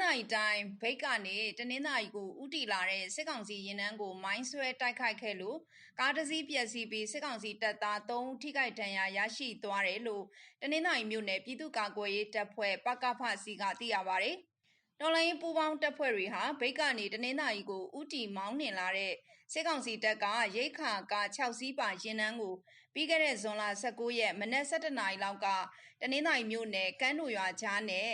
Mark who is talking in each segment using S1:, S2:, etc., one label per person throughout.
S1: သာရီတိုင်းဘိတ်ကနေတနင်္သာရီကိုဥတီလာတဲ့စစ်ကောင်စီရင်နှန်းကိုမိုင်းဆွဲတိုက်ခိုက်ခဲ့လို့ကားတစ်စီးပျက်စီးပြီးစစ်ကောင်စီတပ်သား3ဦးထိခိုက်ဒဏ်ရာရရှိသွားတယ်လို့တနင်္သာရီမြို့နယ်ပြည်သူ့ကာကွယ်ရေးတပ်ဖွဲ့ပကဖစီကသိရပါဗျ။တော်လိုင်းပူပေါင်းတပ်ဖွဲ့တွေဟာဘိတ်ကနေတနင်္သာရီကိုဥတီမောင်းနှင်လာတဲ့စစ်ကောင်စီတပ်ကရိတ်ခါက6စီးပါရင်နှန်းကိုပြီးခဲ့တဲ့ဇွန်လ19ရက်မနက်7:00နာရီလောက်ကတနင်္သာရီမြို့နယ်ကမ်းတို့ရွာကြားနဲ့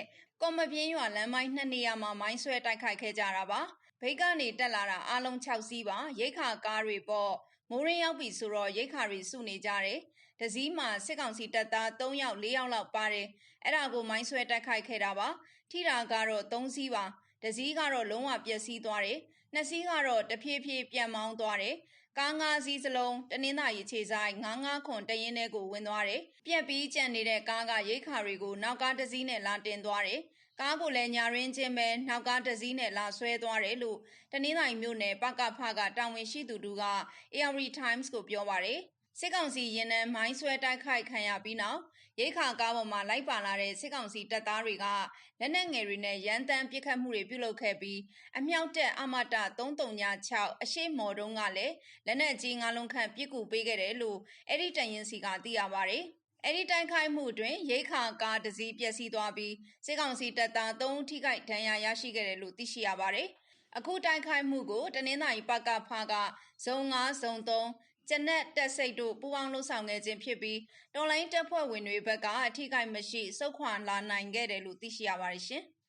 S1: ကော်မပြင်းရွာလမ်းမိုင်းနှစ်နေရာမှာမိုင်းဆွဲတိုက်ခိုက်ခဲ့ကြတာပါဘိတ်ကနေတက်လာတာအလုံး6စီးပါရိတ်ခါကားတွေပေါ့မိုးရင်းရောက်ပြီဆိုတော့ရိတ်ခါတွေစုနေကြတယ်။တစည်းမှာစစ်ကောင်စီတပ်သား3ယောက်4ယောက်လောက်ပါတယ်။အဲ့ဒါကိုမိုင်းဆွဲတိုက်ခိုက်ခဲ့တာပါ။ထိတာကတော့3စီးပါ။ တစည်းကတော့လုံးဝပျက်စီးသွားတယ်။နှစ်စီးကတော့တဖြည်းဖြည်းပြန်မောင်းသွားတယ်။ကားငါးစီးစလုံးတနင်္သာရီခြေဆိုင်99ခွန်တရင်ထဲကိုဝင်သွားတယ်။ပြက်ပြီးကြံနေတဲ့ကားကရိတ်ခါတွေကိုနောက်ကားတစ်စီးနဲ့လာတင်သွားတယ်။ကားကိုလည်းညာရင်းချင်းပဲနောက်ကားတစ်စီးနဲ့လာဆွဲသွားတယ်လို့တနင်္သာရီမြို့နယ်ပကဖကတာဝန်ရှိသူတို့က AR Times ကိုပြောပါတယ်။ စစ်ကောင်စီရင်နှန်းမိုင်းဆွဲတိုက်ခိုက်ခံရပြီးနောက်ရိတ်ခါကားပေါ်မှာလိုက်ပါလာတဲ့စစ်ကောင်စီတပ်သားတွေကလက်နက်ငယ်တွေနဲ့ရန်တမ်းပစ်ခတ်မှုတွေပြုလုပ်ခဲ့ပြီးအမြောက်တက်အမတ336အရှိမော်တုံးကလည်းလက်နက်ကြီးငါးလုံးခန့်ပစ်ကူပေးခဲ့တယ်လို့အဲ့ဒီတန်ရင်စီကသိရပါတယ်။အဲ့ဒီတိုက်ခိုက်မှုတွင်ရိတ်ခါကားတစ်စီးပျက်စီးသွားပြီးစစ်ကောင်စီတပ်သား3ဦးထိခိုက်ဒဏ်ရာရရှိခဲ့တယ်လို့သိရှိရပါတယ်။အခုတိုက်ခိုက်မှုကိုတနင်္သာရီပကဖကဇုံ9ဇုံ3 ကျနက်တက်စိတ်တို့ပူပေါင်းလှုပ်ဆောင်ခဲ့ခြင်းဖြစ်ပြီးတော်လိုင်းတပ်ဖွဲ့ဝင်တွေဘက်ကအထိခိုက်မရှိစုခွာလာနိုင်ခဲ့တယ်လို့သိရှိရပါတယ်ရှင်။